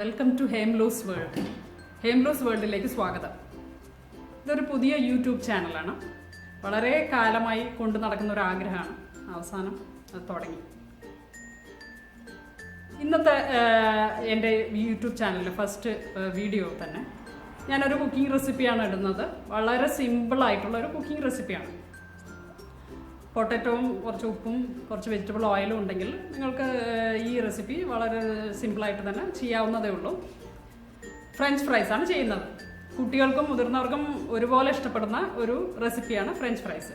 Welcome to Hamleys world Hamleys വേൾഡിലേക്ക് സ്വാഗതം. ഇതൊരു പുതിയ യൂട്യൂബ് ചാനലാണ്. വളരെ കാലമായി കൊണ്ടു നടക്കുന്ന ഒരു ആഗ്രഹമാണ്. അവസാനം അത് തുടങ്ങി. ഇന്നത്തെ എന്റെ യൂട്യൂബ് ചാനലിൽ ഫസ്റ്റ് വീഡിയോ തന്നെ ഞാനൊരു കുക്കിംഗ് റെസിപ്പിയാണ് ഇടുന്നത്. വളരെ സിമ്പിളായിട്ടുള്ള ഒരു കുക്കിംഗ് റെസിപ്പിയാണ്. പൊട്ടറ്റോവും കുറച്ച് ഉപ്പും കുറച്ച് വെജിറ്റബിൾ ഓയിലും ഉണ്ടെങ്കിൽ നിങ്ങൾക്ക് ഈ റെസിപ്പി വളരെ സിമ്പിളായിട്ട് തന്നെ ചെയ്യാവുന്നതേ ഉള്ളൂ. ഫ്രഞ്ച് ഫ്രൈസ് ആണ് ചെയ്യുന്നത്. കുട്ടികൾക്കും മുതിർന്നവർക്കും ഒരുപോലെ ഇഷ്ടപ്പെടുന്ന ഒരു റെസിപ്പിയാണ് ഫ്രഞ്ച് ഫ്രൈസ്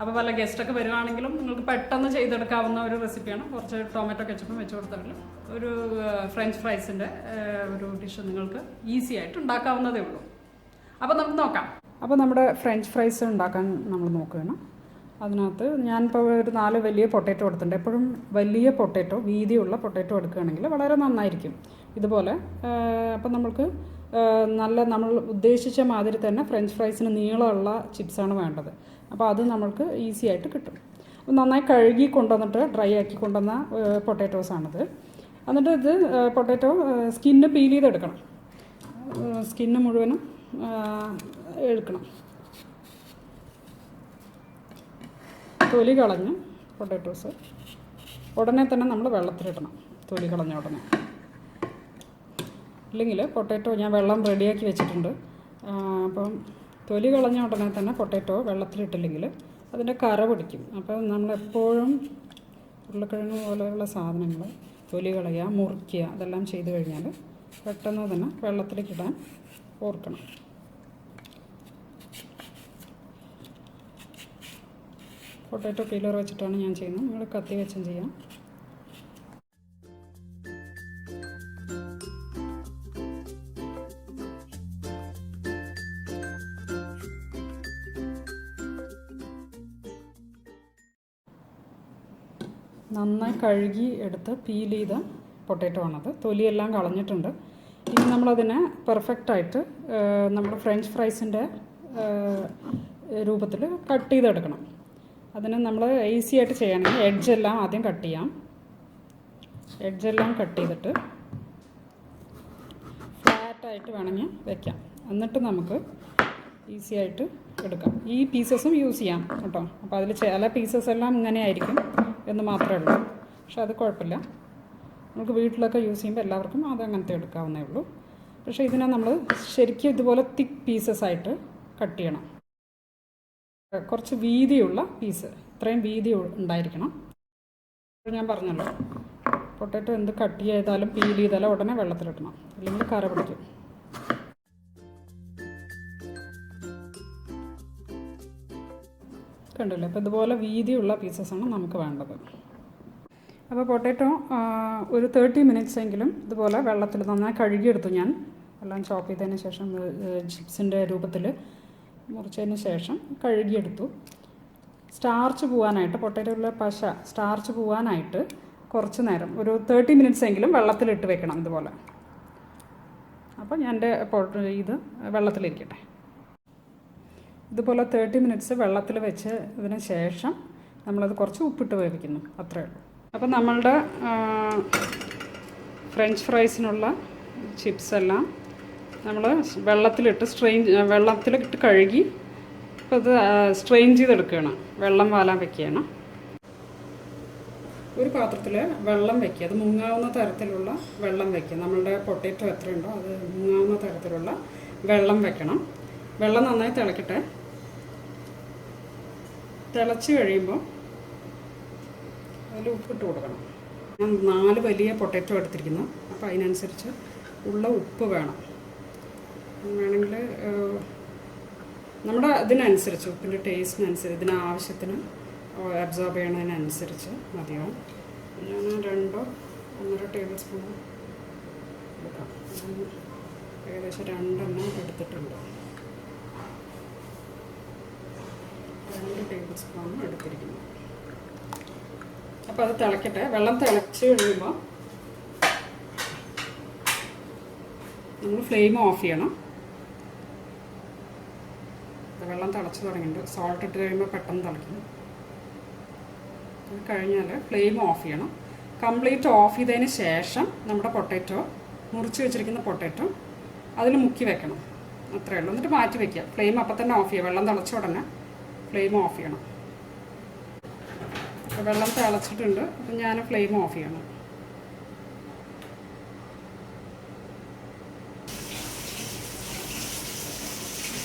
അപ്പോൾ വല്ല ഗസ്റ്റൊക്കെ വരുവാണെങ്കിലും നിങ്ങൾക്ക് പെട്ടെന്ന് ചെയ്തെടുക്കാവുന്ന ഒരു റെസിപ്പിയാണ്. കുറച്ച് ടൊമാറ്റോ കെച്ചപ്പും വെച്ച് കൊടുത്താൽ ഒരു ഫ്രഞ്ച് ഫ്രൈസിന്റെ ഒരു ഡിഷ് നിങ്ങൾക്ക് ഈസി ആയിട്ട് ഉണ്ടാക്കാവുന്നതേ ഉള്ളൂ. അപ്പോൾ നമുക്ക് നോക്കാം. അപ്പോൾ നമ്മുടെ ഫ്രഞ്ച് ഫ്രൈസ് ഉണ്ടാക്കാൻ നമ്മൾ നോക്കുകയാണ്. അതിനകത്ത് ഞാനിപ്പോൾ ഒരു നാല് വലിയ പൊട്ടറ്റോ എടുത്തിട്ടുണ്ട്. എപ്പോഴും വലിയ പൊട്ടറ്റോ വീതിയുള്ള പൊട്ടറ്റോ എടുക്കുകയാണെങ്കിൽ വളരെ നന്നായിരിക്കും. ഇതുപോലെ അപ്പം നമ്മൾക്ക് നല്ല നമ്മൾ ഉദ്ദേശിച്ച മാതിരി തന്നെ ഫ്രഞ്ച് ഫ്രൈസിന് നീളമുള്ള ചിപ്സാണ് വേണ്ടത്. അപ്പോൾ അത് നമ്മൾക്ക് ഈസി ആയിട്ട് കിട്ടും. നന്നായി കഴുകി കൊണ്ടുവന്നിട്ട് ഡ്രൈ ആക്കി കൊണ്ടുവന്ന പൊട്ടാറ്റോസാണിത് എന്നിട്ട് ഇത് പൊട്ടാറ്റോ സ്കിന്ന് പീൽ ചെയ്തെടുക്കണം. സ്കിന്ന് മുഴുവനും എടുക്കണം. തൊലി കളഞ്ഞ് പൊട്ടേറ്റോസ് ഉടനെ തന്നെ നമ്മൾ വെള്ളത്തിലിടണം. തൊലി കളഞ്ഞ ഉടനെ. ഇല്ലെങ്കിൽ പൊട്ടേറ്റോ ഞാൻ വെള്ളം റെഡിയാക്കി വെച്ചിട്ടുണ്ട്. അപ്പം തൊലി കളഞ്ഞ ഉടനെ തന്നെ പൊട്ടേറ്റോ വെള്ളത്തിലിട്ടില്ലെങ്കിൽ അതിന്റെ കറ പിടിക്കും. അപ്പം നമ്മളെപ്പോഴും ഉരുളക്കിഴങ്ങ് പോലെയുള്ള സാധനങ്ങൾ തൊലി കളയുക മുറിക്കുക അതെല്ലാം ചെയ്തു കഴിഞ്ഞാൽ പെട്ടെന്ന് തന്നെ വെള്ളത്തിലേക്ക് ഇടാൻ ഓർക്കണം. പൊട്ടാറ്റോ പീലർ വെച്ചിട്ടാണ് ഞാൻ ചെയ്യുന്നത്. നിങ്ങൾ കത്തി വെച്ചും ചെയ്യാം. നന്നായി കഴുകി എടുത്ത് പീൽ ചെയ്ത പൊട്ടാറ്റോ ആണത്. തൊലിയെല്ലാം കളഞ്ഞിട്ടുണ്ട്. ഇനി നമ്മളതിനെ പെർഫെക്റ്റായിട്ട് നമ്മുടെ ഫ്രഞ്ച് ഫ്രൈസിന്റെ രൂപത്തിൽ കട്ട് ചെയ്തെടുക്കണം. അതിന് നമ്മൾ ഈസി ആയിട്ട് ചെയ്യണമെങ്കിൽ എഡ്ജെല്ലാം ആദ്യം കട്ട് ചെയ്യാം. എഡ്ജെല്ലാം കട്ട് ചെയ്തിട്ട് ഫ്ലാറ്റായിട്ട് വേണമെങ്കിൽ വെക്കാം. എന്നിട്ട് നമുക്ക് ഈസി ആയിട്ട് എടുക്കാം. ഈ പീസസും യൂസ് ചെയ്യാം കേട്ടോ. അപ്പോൾ അതിൽ ചില പീസസ് എല്ലാം ഇങ്ങനെ ആയിരിക്കും എന്ന് മാത്രമേ ഉള്ളൂ. പക്ഷെ അത് കുഴപ്പമില്ല. നമുക്ക് വീട്ടിലൊക്കെ യൂസ് ചെയ്യുമ്പോൾ എല്ലാവർക്കും അത് അങ്ങനത്തെ എടുക്കാവുന്നേ ഉള്ളൂ. പക്ഷേ ഇതിനെ നമ്മൾ ശരിക്കും ഇതുപോലെ തിക്ക് പീസസ് ആയിട്ട് കട്ട് ചെയ്യണം. കുറച്ച് വീതിയുള്ള പീസ്. ഇത്രയും വീതി ഉണ്ടായിരിക്കണം. ഞാൻ പറഞ്ഞല്ലോ പൊട്ടേറ്റോ എന്ത് കട്ട് ചെയ്താലും പീൽ ചെയ്താലും ഉടനെ വെള്ളത്തിലിടണം. അല്ലെങ്കിൽ കറ പിടിക്കും. കണ്ടില്ലേ അപ്പോൾ ഇതുപോലെ വീതിയുള്ള പീസസാണ് നമുക്ക് വേണ്ടത്. അപ്പോൾ പൊട്ടേറ്റോ ഒരു തേർട്ടി മിനിറ്റ്സ് എങ്കിലും ഇതുപോലെ വെള്ളത്തിൽ നന്നായി കഴുകിയെടുത്തു ഞാൻ. എല്ലാം ചോപ്പ് ചെയ്തതിന് ശേഷം ചിപ്സിന്റെ രൂപത്തിൽ മുറിച്ചതിന് ശേഷം കഴുകിയെടുത്തു. സ്റ്റാർച്ച് പോകാനായിട്ട് പൊട്ടറ്റോയിലെ പശ സ്റ്റാർച്ച് പോകാനായിട്ട് കുറച്ച് നേരം ഒരു തേർട്ടി മിനിറ്റ്സ് എങ്കിലും വെള്ളത്തിലിട്ട് വെക്കണം ഇതുപോലെ. അപ്പോൾ ഞാൻ എന്റെ ഇത് വെള്ളത്തിലിരിക്കട്ടെ. ഇതുപോലെ തേർട്ടി മിനിറ്റ്സ് വെള്ളത്തിൽ വെച്ച് ഇതിന് ശേഷം നമ്മളത് കുറച്ച് ഉപ്പിട്ട് വേവിക്കുന്നു അത്രയേ ഉള്ളൂ. അപ്പോൾ നമ്മളുടെ ഫ്രഞ്ച് ഫ്രൈസിനുള്ള ചിപ്സ് എല്ലാം നമ്മൾ വെള്ളത്തിലിട്ട് സ്ട്രെയിൻ വെള്ളത്തിലിട്ട് കഴുകി ഇപ്പോൾ ഇത് സ്ട്രെയിൻ ചെയ്തെടുക്കുകയാണ്. വെള്ളം വാലാൻ വെക്കുകയാണ്. ഒരു പാത്രത്തിൽ വെള്ളം വെക്കുക. അത് മുങ്ങാവുന്ന തരത്തിലുള്ള വെള്ളം വെക്കുക. നമ്മളുടെ പൊട്ടറ്റോ എത്രയുണ്ടോ അത് മുങ്ങാവുന്ന തരത്തിലുള്ള വെള്ളം വെക്കണം. വെള്ളം നന്നായി തിളക്കട്ടെ. തിളച്ച് കഴിയുമ്പോൾ അതിൽ ഉപ്പിട്ട് കൊടുക്കണം. ഞാൻ നാല് വലിയ പൊട്ടറ്റോ എടുത്തിരിക്കുന്നു. അപ്പോൾ അതിനനുസരിച്ച് ഉള്ള ഉപ്പ് വേണം. വേണമെങ്കിൽ നമ്മുടെ ഇതിനനുസരിച്ച് ഉപ്പിന്റെ ടേസ്റ്റിനനുസരിച്ച് ഇതിന് ആവശ്യത്തിന് അബ്സോർബ് ചെയ്യണതിനനുസരിച്ച് മതിയാവും ഞാൻ രണ്ടോ ഒന്നര ടേബിൾ സ്പൂൺ എടുക്കാം. ഏകദേശം രണ്ടെണ്ണം എടുത്തിട്ടുണ്ട്. രണ്ട് ടേബിൾ സ്പൂൺ എടുത്തിരിക്കുന്നു. അപ്പോൾ അത് തിളക്കട്ടെ. വെള്ളം തിളച്ച് കഴിയുമ്പോൾ നമ്മൾ ഫ്ലെയിം ഓഫ് ചെയ്യണം. വെള്ളം തിളച്ച് തുടങ്ങിയിട്ടുണ്ട്. സോൾട്ട് ഇട്ട് കഴിയുമ്പോൾ പെട്ടെന്ന് തിളയ്ക്കും. അത് കഴിഞ്ഞാൽ ഫ്ലെയിം ഓഫ് ചെയ്യണം. കംപ്ലീറ്റ് ഓഫ് ചെയ്തതിന് ശേഷം നമ്മുടെ പൊട്ടാറ്റോ മുറിച്ച് വെച്ചിരിക്കുന്ന പൊട്ടറ്റോ അതിൽ മുക്കി വെക്കണം. അത്രയേ ഉള്ളൂ. എന്നിട്ട് മാറ്റി വെക്കുക. ഫ്ലെയിം അപ്പം തന്നെ ഓഫ് ചെയ്യുക. വെള്ളം തിളച്ച ഉടനെ ഫ്ലെയിം ഓഫ് ചെയ്യണം. വെള്ളം തിളച്ചിട്ടുണ്ട്. അപ്പം ഞാൻ ഫ്ലെയിം ഓഫ് ചെയ്യണം.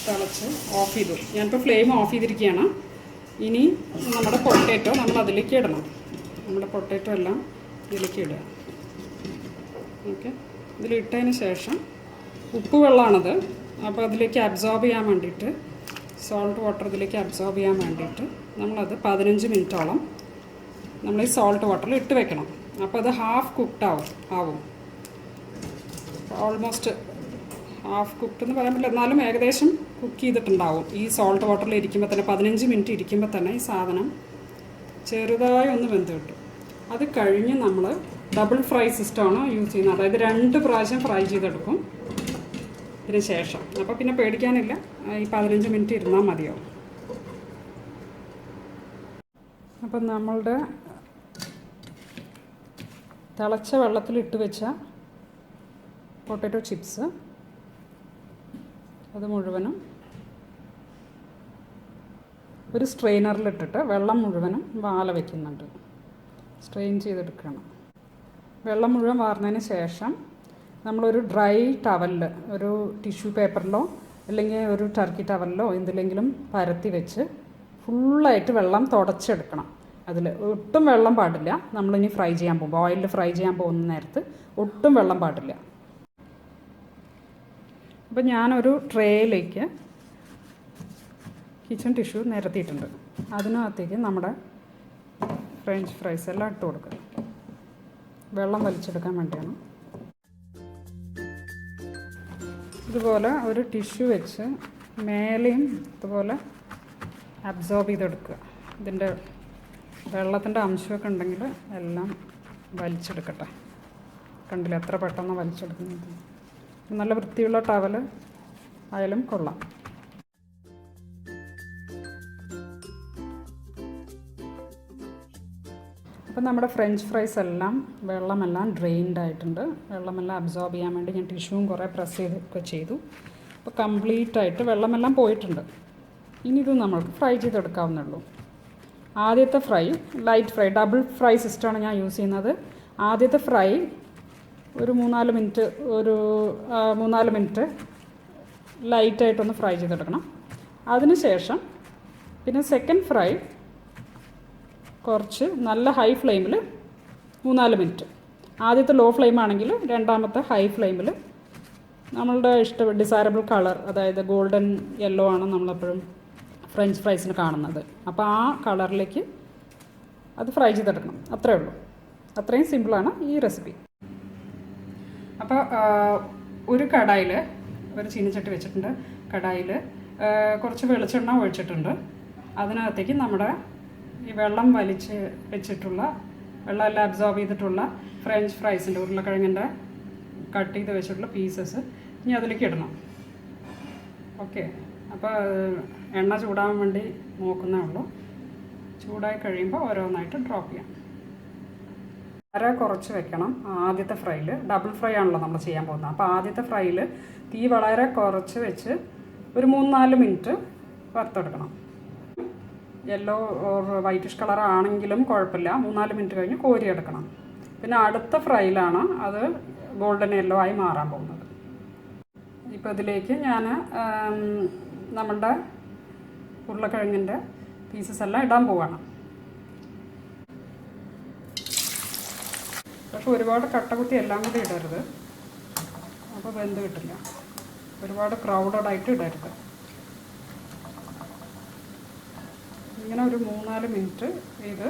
തിളച്ച് ഓഫ് ചെയ്തു. ഞാനിപ്പോൾ ഫ്ലെയിം ഓഫ് ചെയ്തിരിക്കുകയാണ്. ഇനി നമ്മുടെ പൊട്ടേറ്റോ നമ്മൾ അതിലേക്ക് ഇടണം. നമ്മുടെ പൊട്ടേറ്റോ എല്ലാം ഇതിലേക്ക് ഇടുക. ഓക്കെ ഇതിലിട്ടതിന് ശേഷം ഉപ്പ് വെള്ളമാണത് അപ്പോൾ അതിലേക്ക് അബ്സോർബ് ചെയ്യാൻ വേണ്ടിയിട്ട് സോൾട്ട് വാട്ടർ ഇതിലേക്ക് അബ്സോർബ് ചെയ്യാൻ വേണ്ടിയിട്ട് നമ്മളത് പതിനഞ്ച് മിനിറ്റോളം നമ്മൾ ഈ സോൾട്ട് വാട്ടറിൽ ഇട്ട് വെക്കണം. അപ്പോൾ അത് ഹാഫ് കുക്ക്ഡ് ആവും. ആവും. ഓൾമോസ്റ്റ് ഹാഫ് കുക്ക്ഡ് എന്ന് പറയാൻ പറ്റില്ല. എന്നാലും ഏകദേശം കുക്ക് ചെയ്തിട്ടുണ്ടാവും. ഈ സോൾട്ട് വാട്ടറിൽ ഇരിക്കുമ്പോൾ തന്നെ പതിനഞ്ച് മിനിറ്റ് ഇരിക്കുമ്പോൾ തന്നെ ഈ സാധനം ചെറുതായി ഒന്ന് വെന്ത് കിട്ടും. അത് കഴിഞ്ഞ് നമ്മൾ ഡബിൾ ഫ്രൈ സിസ്റ്റമാണ് യൂസ് ചെയ്യുന്നത്. അതായത് രണ്ട് പ്രാവശ്യം ഫ്രൈ ചെയ്തെടുക്കും. ഇതിന് ശേഷം. അപ്പോൾ പിന്നെ പേടിക്കാനില്ല. ഈ പതിനഞ്ച് മിനിറ്റ് ഇരുന്നാൽ മതിയാവും. അപ്പം നമ്മളുടെ തിളച്ച വെള്ളത്തിൽ ഇട്ട് വെച്ച പൊട്ടാറ്റോ ചിപ്സ് അത് മുഴുവനും ഒരു സ്ട്രെയിനറിലിട്ടിട്ട് വെള്ളം മുഴുവനും വാല വയ്ക്കുന്നുണ്ട് സ്ട്രെയിൻ ചെയ്തെടുക്കണം. വെള്ളം മുഴുവൻ വാർന്നതിന് ശേഷം നമ്മളൊരു ഡ്രൈ ടവലിൽ ഒരു ടിഷ്യൂ പേപ്പറിലോ അല്ലെങ്കിൽ ഒരു ടർക്കി ടവലിലോ എന്തിലെങ്കിലും പരത്തി വെച്ച് ഫുള്ളായിട്ട് വെള്ളം തുടച്ചെടുക്കണം. അതിൽ ഒട്ടും വെള്ളം പാടില്ല. നമ്മളിനി ഫ്രൈ ചെയ്യാൻ പോകുമ്പോൾ ഓയിലിൽ ഫ്രൈ ചെയ്യാൻ പോകുന്ന നേരത്ത് ഒട്ടും വെള്ളം പാടില്ല. അപ്പോൾ ഞാനൊരു ട്രേയിലേക്ക് കിച്ചൺ ടിഷ്യൂ നിരത്തിയിട്ടുണ്ട്. അതിനകത്തേക്ക് നമ്മുടെ ഫ്രഞ്ച് ഫ്രൈസ് എല്ലാം ഇട്ട് കൊടുക്കുക. വെള്ളം വലിച്ചെടുക്കാൻ വേണ്ടിയാണ്. ഇതുപോലെ ഒരു ടിഷ്യൂ വെച്ച് മേലെയും ഇതുപോലെ അബ്സോർബ് ചെയ്തെടുക്കുക. ഇതിന്റെ വെള്ളത്തിന്റെ അംശമൊക്കെ ഉണ്ടെങ്കിൽ എല്ലാം വലിച്ചെടുക്കട്ടെ. കണ്ടില്ല എത്ര പെട്ടെന്ന് വലിച്ചെടുക്കുന്നത്? നല്ല വൃത്തിയുള്ള ടവൽ ആയാലും കൊള്ളാം. അപ്പം നമ്മുടെ ഫ്രഞ്ച് ഫ്രൈസ് എല്ലാം വെള്ളമെല്ലാം ഡ്രെയിൻഡ് ആയിട്ടുണ്ട്. വെള്ളമെല്ലാം അബ്സോർബ് ചെയ്യാൻ വേണ്ടി ഞാൻ ടിഷ്യൂവും കുറേ പ്രസ് ചെയ്തൊക്കെ ചെയ്തു. അപ്പോൾ കംപ്ലീറ്റ് ആയിട്ട് വെള്ളമെല്ലാം പോയിട്ടുണ്ട്. ഇനി ഇത് നമ്മൾക്ക് ഫ്രൈ ചെയ്തെടുക്കാവുന്നേ ഉള്ളൂ ആദ്യത്തെ fry light fry double fry സിസ്റ്റമാണ് ഞാൻ യൂസ് ചെയ്യുന്നത്. ആദ്യത്തെ ഫ്രൈ ഒരു മൂന്നാൽ മിനിറ്റ് ഒരു മൂന്നാൽ മിനിറ്റ് ലൈറ്റായിട്ടൊന്ന് ഫ്രൈ ചെയ്തെടുക്കണം. അതിനുശേഷം പിന്നെ സെക്കൻഡ് ഫ്രൈ കുറച്ച് നല്ല ഹൈ ഫ്ലെയിമിൽ മൂന്നാൽ മിനിറ്റ്. ആദ്യത്തെ ലോ ഫ്ലെയിം ആണെങ്കിൽ രണ്ടാമത്തെ ഹൈ ഫ്ലെയിമിൽ നമ്മളുടെ ഇഷ്ട ഡിസൈറബിൾ കളർ അതായത് ഗോൾഡൻ യെല്ലോ ആണ് നമ്മളെപ്പോഴും ഫ്രഞ്ച് ഫ്രൈസിന് കാണുന്നത്. അപ്പോൾ ആ കളറിലേക്ക് അത് ഫ്രൈ ചെയ്തെടുക്കണം. അത്രേ ഉള്ളൂ. അത്രയും സിമ്പിളാണ് ഈ റെസിപ്പി അപ്പോൾ ഒരു കടായിൽ ഒരു ചീനച്ചട്ടി വെച്ചിട്ടുണ്ട് കടായിൽ കുറച്ച് വെളിച്ചെണ്ണ ഒഴിച്ചിട്ടുണ്ട്. അതിനകത്തേക്ക് നമ്മുടെ ഈ വെള്ളം വലിച്ച് വെച്ചിട്ടുള്ള വെള്ളമെല്ലാം അബ്സോർബ് ചെയ്തിട്ടുള്ള ഫ്രഞ്ച് ഫ്രൈസിന്റെ ഉരുളക്കിഴങ്ങിന്റെ കട്ട് ചെയ്ത് വെച്ചിട്ടുള്ള പീസസ് ഇനി അതിലേക്ക് ഇടണം. ഓക്കെ അപ്പോൾ എണ്ണ ചൂടാൻ വേണ്ടി നോക്കുന്നേ ഉള്ളൂ. ചൂടായി കഴിയുമ്പോൾ ഓരോന്നായിട്ട് ഡ്രോപ്പ് ചെയ്യാം. വളരെ കുറച്ച് വെക്കണം ആദ്യത്തെ ഫ്രൈയിൽ. ഡബിൾ ഫ്രൈ ആണല്ലോ നമ്മൾ ചെയ്യാൻ പോകുന്നത്. അപ്പോൾ ആദ്യത്തെ ഫ്രൈയിൽ തീ വളരെ കുറച്ച് വെച്ച് ഒരു മൂന്ന് നാല് മിനിറ്റ് വറുത്തെടുക്കണം. യെല്ലോ ഓർ വൈറ്റിഷ് കളർ ആണെങ്കിലും കുഴപ്പമില്ല. മൂന്നാൽ മിനിറ്റ് കഴിഞ്ഞ് കോരിയെടുക്കണം പിന്നെ അടുത്ത ഫ്രൈയിലാണ് അത് ഗോൾഡൻ യെല്ലോ ആയി മാറാൻ പോകുന്നത്. ഇപ്പോൾ ഇതിലേക്ക് ഞാൻ നമ്മളുടെ ഉരുളക്കിഴങ്ങിന്റെ പീസസ് എല്ലാം ഇടാൻ പോവാണ്. പക്ഷെ ഒരുപാട് കട്ടകുത്തി എല്ലാം കൂടി ഇടരുത്. അപ്പോൾ വെന്ത് കിട്ടില്ല. ഒരുപാട് ക്രൗഡഡ് ആയിട്ട് ഇടരുത്. ഇങ്ങനെ ഒരു മൂന്നാൽ മിനിറ്റ് ഇത്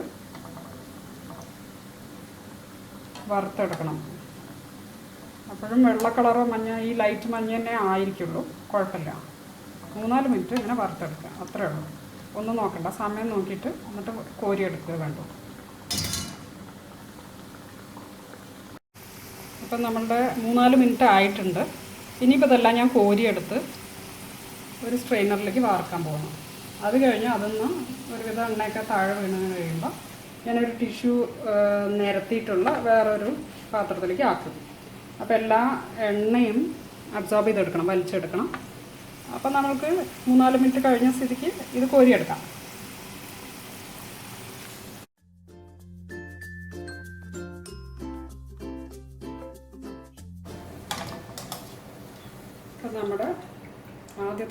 വറുത്തെടുക്കണം. അപ്പോഴും വെള്ള കളറോ മഞ്ഞ ഈ ലൈറ്റ് മഞ്ഞ തന്നെ ആയിരിക്കുള്ളൂ. കുഴപ്പമില്ല. മൂന്നാൽ മിനിറ്റ് ഇങ്ങനെ വറുത്തെടുക്കുക. അത്രേ ഉള്ളൂ. ഒന്നും നോക്കണ്ട. സമയം നോക്കിയിട്ട് എന്നിട്ട് കോരിയെടുക്കുക വേണ്ടു ഇപ്പം നമ്മളുടെ മൂന്നാൽ മിനിറ്റ് ആയിട്ടുണ്ട്. ഇനിയിപ്പോൾ ഇതെല്ലാം ഞാൻ കോരിയെടുത്ത് ഒരു സ്ട്രെയിനറിലേക്ക് വാർക്കാൻ പോകണം. അത് കഴിഞ്ഞ് അതൊന്ന് ഒരുവിധം എണ്ണയൊക്കെ താഴെ വീണ് ഞാനൊരു ടിഷ്യൂ നിരത്തിയിട്ടുള്ള വേറൊരു പാത്രത്തിലേക്ക് ആക്കും. അപ്പോൾ എല്ലാ എണ്ണയും അബ്സോർബ് ചെയ്തെടുക്കണം വലിച്ചെടുക്കണം. അപ്പോൾ നമ്മൾക്ക് മൂന്നാൽ മിനിറ്റ് കഴിഞ്ഞ സ്ഥിതിക്ക് ഇത് കോരിയെടുക്കാം.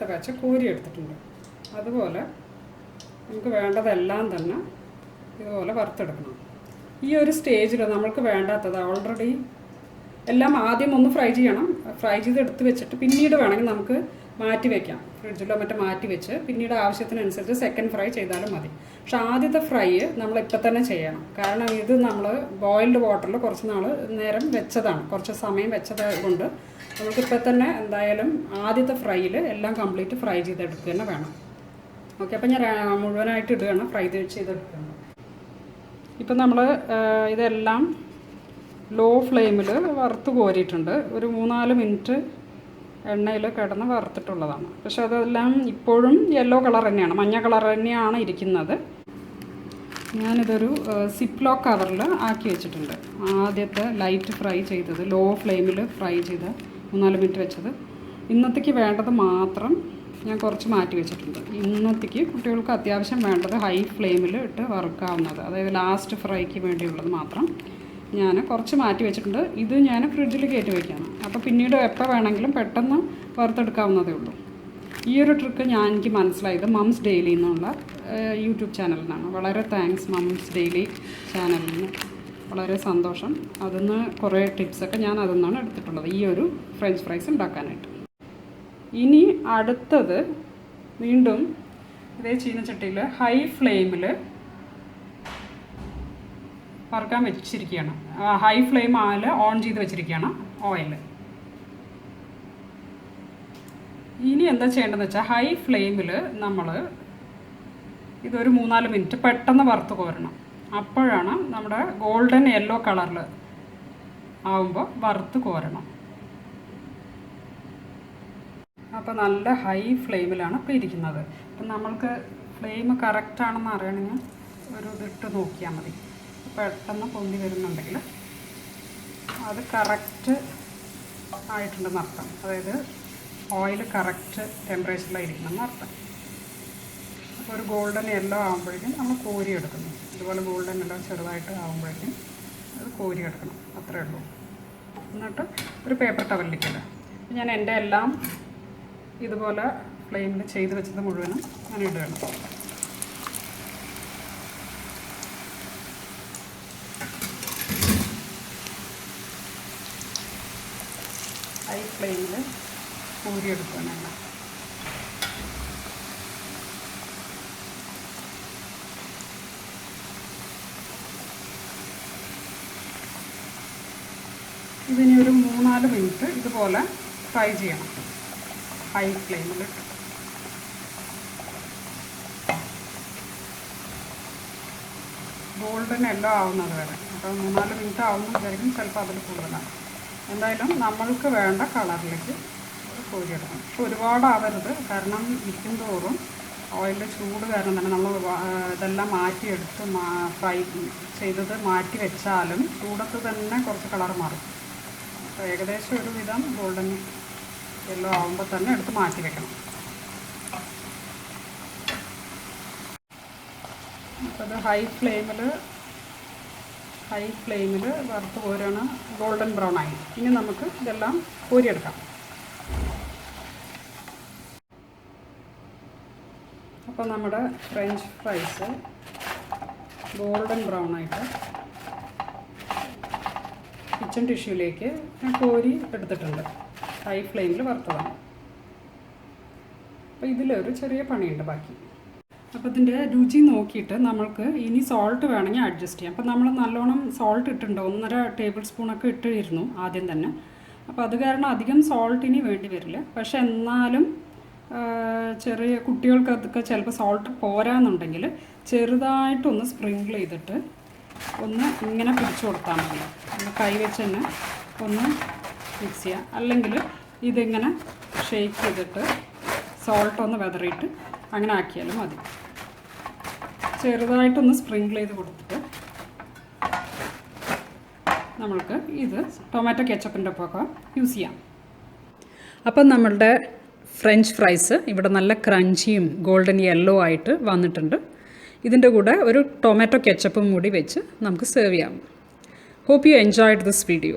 ആദ്യത്തെ ബാച്ച് കോരി എടുത്തിട്ടുണ്ട്. അതുപോലെ നമുക്ക് വേണ്ടതെല്ലാം തന്നെ ഇതുപോലെ വറുത്തെടുക്കണം. ഈ ഒരു സ്റ്റേജിൽ നമ്മൾക്ക് വേണ്ടാത്തത് ഓൾറെഡി എല്ലാം ആദ്യം ഒന്ന് ഫ്രൈ ചെയ്യണം. ഫ്രൈ ചെയ്ത് എടുത്ത് വെച്ചിട്ട് പിന്നീട് വേണമെങ്കിൽ നമുക്ക് മാറ്റി വെക്കാം. ഫ്രിഡ്ജിലോ മറ്റോ മാറ്റി വെച്ച് പിന്നീട് ആവശ്യത്തിനനുസരിച്ച് സെക്കൻഡ് ഫ്രൈ ചെയ്താലും മതി. പക്ഷെ ആദ്യത്തെ ഫ്രൈ നമ്മൾ ഇപ്പം തന്നെ ചെയ്യണം. കാരണം ഇത് നമ്മൾ ബോയിൽഡ് വാട്ടറിൽ കുറച്ച് നാൾ നേരം വെച്ചതാണ്. കുറച്ച് സമയം വെച്ചത് കൊണ്ട് നമുക്ക് ഇപ്പം തന്നെ എന്തായാലും ആദ്യത്തെ ഫ്രൈയിൽ എല്ലാം കംപ്ലീറ്റ് ഫ്രൈ ചെയ്തെടുക്കുക തന്നെ വേണം. ഓക്കെ അപ്പം ഞാൻ മുഴുവനായിട്ട് ഇടുകയാണ് ഫ്രൈ ചെയ്തെടുക്കുകയാണ് ഇപ്പം നമ്മൾ ഇതെല്ലാം ലോ ഫ്ലെയിമിൽ വറുത്ത് കോരിയിട്ടുണ്ട്. ഒരു മൂന്നാൽ മിനിറ്റ് എണ്ണയിൽ കിടന്ന് വറുത്തിട്ടുള്ളതാണ്. പക്ഷെ അതെല്ലാം ഇപ്പോഴും യെല്ലോ കളർ തന്നെയാണ്. മഞ്ഞ കളർ തന്നെയാണ് ഇരിക്കുന്നത്. ഞാനിതൊരു ലോക്ക് കവറിൽ ആക്കി വെച്ചിട്ടുണ്ട്. ആദ്യത്തെ ലൈറ്റ് ഫ്രൈ ചെയ്തത് ലോ ഫ്ലെയിമിൽ ഫ്രൈ ചെയ്ത് മൂന്നാൽ മിനിറ്റ് വെച്ചത്. ഇന്നത്തേക്ക് വേണ്ടത് മാത്രം ഞാൻ കുറച്ച് മാറ്റി വെച്ചിട്ടുണ്ട്. ഇന്നത്തേക്ക് കുട്ടികൾക്ക് അത്യാവശ്യം വേണ്ടത് ഹൈ ഫ്ലെയിമിൽ ഇട്ട് വറുക്കാവുന്നത്. അതായത് ലാസ്റ്റ് ഫ്രൈക്ക് വേണ്ടിയുള്ളത് മാത്രം ഞാൻ കുറച്ച് മാറ്റി വെച്ചിട്ടുണ്ട്. ഇത് ഞാൻ ഫ്രിഡ്ജിൽ കയറ്റി വയ്ക്കുകയാണ് അപ്പോൾ പിന്നീട് എപ്പോൾ വേണമെങ്കിലും പെട്ടെന്ന് വറുത്തെടുക്കാവുന്നതേ ഉള്ളൂ. ഈ ഒരു ട്രിക്ക് ഞാൻ എനിക്ക് മനസ്സിലായത് മംസ് ഡെയിലി എന്നുള്ള യൂട്യൂബ് ചാനലിൽ നിന്നാണ് വളരെ താങ്ക്സ് മംസ് ഡെയിലി ചാനലിന് വളരെ സന്തോഷം. അതിന്ന് കുറേ ടിപ്സൊക്കെ ഞാൻ അതിൽ നിന്നാണ് എടുത്തിട്ടുള്ളത്. ഈ ഒരു ഫ്രഞ്ച് ഫ്രൈസ് ഉണ്ടാക്കാനായിട്ട്. ഇനി അടുത്തത് വീണ്ടും ഇതേ ചീനച്ചട്ടിയിൽ ഹൈ ഫ്ലെയിമിൽ വറുക്കാൻ വെച്ചിരിക്കുകയാണ്. ഹൈ ഫ്ലെയിം ആൽ ഓൺ ചെയ്ത് വെച്ചിരിക്കുകയാണ് ഓയിൽ ഇനി എന്താ ചെയ്യേണ്ടതെന്ന് വെച്ചാൽ ഹൈ ഫ്ലെയിമിൽ നമ്മൾ ഇതൊരു മൂന്നാൽ മിനിറ്റ് പെട്ടെന്ന് വറുത്ത് കോരണം. അപ്പോഴാണ് നമ്മുടെ ഗോൾഡൻ യെല്ലോ കളറിൽ ആവുമ്പോൾ വറുത്ത് കോരണം. അപ്പോൾ നല്ല ഹൈ ഫ്ലെയിമിലാണ് ഇപ്പോൾ ഇരിക്കുന്നത്. അപ്പം നമ്മൾക്ക് ഫ്ലെയിം കറക്റ്റാണെന്ന് അറിയണമെങ്കിൽ ഒരു ഇതിട്ട് നോക്കിയാൽ മതി. പെട്ടെന്ന് പൊന്തി വരുന്നുണ്ടെങ്കിൽ അത് കറക്റ്റ് ആയിട്ടുണ്ടെന്ന് അർത്ഥം അതായത് ഓയിൽ കറക്റ്റ് ടെമ്പറേച്ചറിലായിരിക്കണം എന്ന് അർത്ഥം. അപ്പോൾ ഒരു ഗോൾഡൻ യെല്ലോ ആകുമ്പോഴേക്കും നമ്മൾ കോരി എടുക്കുന്നു. ഇതുപോലെ ഗോൾഡൻ യെല്ലോ ചെറുതായിട്ട് ആകുമ്പോഴേക്കും അത് കോരി എടുക്കണം. അത്രേ ഉള്ളൂ. എന്നിട്ട് ഒരു പേപ്പർ ടവലിലേക്കല്ല ഞാൻ എന്റെ എല്ലാം ഇതുപോലെ ഫ്ലെയിമിൽ ചെയ്ത് വെച്ചത് മുഴുവനും ഞാൻ ഇടുകയാണ്. ഹൈ ഫ്ലെയിമിൽ എടുക്കാനാണ് ഇതിനി ഒരു മൂന്നാൽ മിനിറ്റ് ഇതുപോലെ ഫ്രൈ ചെയ്യണം. ഹൈ ഫ്ലെയിമിൽ ഗോൾഡൻ എല്ലാം ആവുന്നത് വരെ. അപ്പോൾ മൂന്നാൽ മിനിറ്റ് ആവുന്ന വിചാരിക്കും ചിലപ്പോൾ അതിൽ കൂടുതലാണ് എന്തായാലും നമ്മൾക്ക് വേണ്ട കളറിലേക്ക് കോരിയെടുക്കണം. പക്ഷെ ഒരുപാടാവരുത്. കാരണം ഇരിക്കും തോറും ഓയിലിന്റെ ചൂട് കാരണം തന്നെ നമ്മൾ ഇതെല്ലാം മാറ്റിയെടുത്ത് ഫ്രൈ ചെയ്തത് മാറ്റി വെച്ചാലും ചൂടത്ത് തന്നെ കുറച്ച് കളർ മാറും. അപ്പോൾ ഏകദേശം ഒരു വിധം ഗോൾഡൻ യെല്ലോ ആകുമ്പോൾ തന്നെ എടുത്ത് മാറ്റി വെക്കണം. അപ്പോൾ അത് ഹൈ ഫ്ലെയിമിൽ ഹൈ ഫ്ലെയിമിൽ വറുത്ത് കോരാണ് ഗോൾഡൻ ബ്രൗൺ ആയി. ഇനി നമുക്ക് ഇതെല്ലാം കോരിയെടുക്കാം. അപ്പോൾ നമ്മുടെ ഫ്രഞ്ച് ഫ്രൈസ് ഗോൾഡൻ ബ്രൗൺ ആയിട്ട് കിച്ചൺ ടിഷ്യൂലേക്ക് ഞാൻ കോരി എടുത്തിട്ടുണ്ട്. ഹൈ ഫ്ലെയിമിൽ വറുത്തതാണ്. അപ്പോൾ ഇതിലൊരു ചെറിയ പണിയുണ്ട് ബാക്കി. അപ്പോൾ ഇതിന്റെ രുചി നോക്കിയിട്ട് നമ്മൾക്ക് ഇനി സോൾട്ട് വേണമെങ്കിൽ അഡ്ജസ്റ്റ് ചെയ്യാം. അപ്പോൾ നമ്മൾ നല്ലോണം സോൾട്ട് ഇട്ടിട്ടുണ്ട്. ഒന്നര ടേബിൾ സ്പൂണൊക്കെ ഇട്ടിരുന്നു ആദ്യം തന്നെ. അപ്പോൾ അത് കാരണം അധികം സോൾട്ട് ഇനി വേണ്ടി വരില്ല. പക്ഷെ എന്നാലും ചെറിയ കുട്ടികൾക്കതൊക്കെ ചിലപ്പോൾ സോൾട്ട് പോരാന്നുണ്ടെങ്കിൽ ചെറുതായിട്ടൊന്ന് സ്പ്രിങ്കിൾ ചെയ്തിട്ട് ഒന്ന് ഇങ്ങനെ പിടിച്ചു കൊടുത്താൽ മതി. ഒന്ന് കൈ വെച്ച് തന്നെ ഒന്ന് മിക്സ് ചെയ്യുക. അല്ലെങ്കിൽ ഇതിങ്ങനെ ഷേക്ക് ചെയ്തിട്ട് സോൾട്ട് ഒന്ന് വെതറിയിട്ട് അങ്ങനെ ആക്കിയാലും മതി. ചെറുതായിട്ടൊന്ന് സ്പ്രിങ്കിൾ ചെയ്ത് കൊടുത്തിട്ട് നമ്മൾക്ക് ഇത് ടൊമാറ്റോ കെച്ചപ്പിന്റെ ഒപ്പമൊക്കെ യൂസ് ചെയ്യാം. അപ്പം നമ്മളുടെ ഫ്രഞ്ച് ഫ്രൈസ്. ഇവിടെ നല്ല ക്രഞ്ചിയും ഗോൾഡൻ യെല്ലോ ആയിട്ട് വന്നിട്ടുണ്ട്. ഇതിന്റെ കൂടെ ഒരു ടൊമാറ്റോ കെച്ചപ്പും കൂടി വെച്ച് നമുക്ക് സെർവ് ചെയ്യാം. Hope you enjoyed this video